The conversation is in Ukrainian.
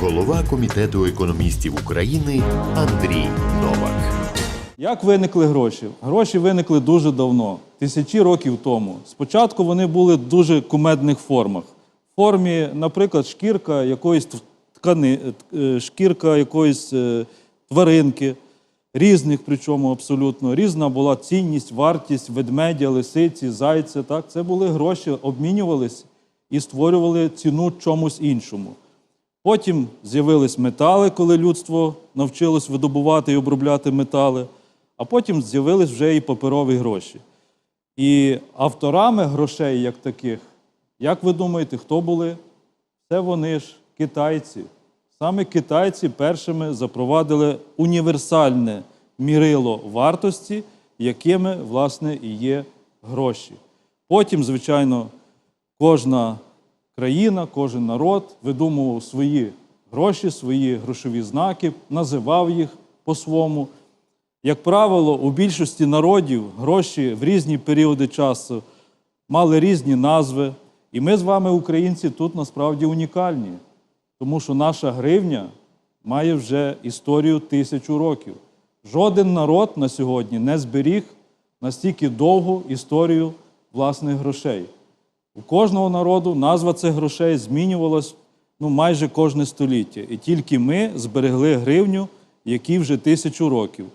голова комітету економістів України Андрій Новак. Як виникли гроші? Гроші виникли дуже давно, тисячі років тому. Спочатку вони були в дуже кумедних формах. В формі, наприклад, шкірка якоїсь ткани, е, шкірка якоїсь е, тваринки, різних, причому абсолютно. Різна була цінність, вартість ведмедя, лисиці, зайця. Так? Це були гроші, обмінювались і створювали ціну чомусь іншому. Потім з'явились метали, коли людство навчилось видобувати і обробляти метали, а потім з'явились вже і паперові гроші. І авторами грошей, як таких, як ви думаєте, хто були? Це вони ж китайці. Саме китайці першими запровадили універсальне мірило вартості, якими, власне, і є гроші. Потім, звичайно, кожна країна, кожен народ видумував свої гроші, свої грошові знаки, називав їх по-своєму. Як правило, у більшості народів гроші в різні періоди часу мали різні назви. І ми з вами, українці, тут насправді унікальні, тому що наша гривня має вже історію тисячу років. Жоден народ на сьогодні не зберіг настільки довгу історію власних грошей. У кожного народу назва цих грошей змінювалась ну, майже кожне століття. І тільки ми зберегли гривню, якій вже тисячу років.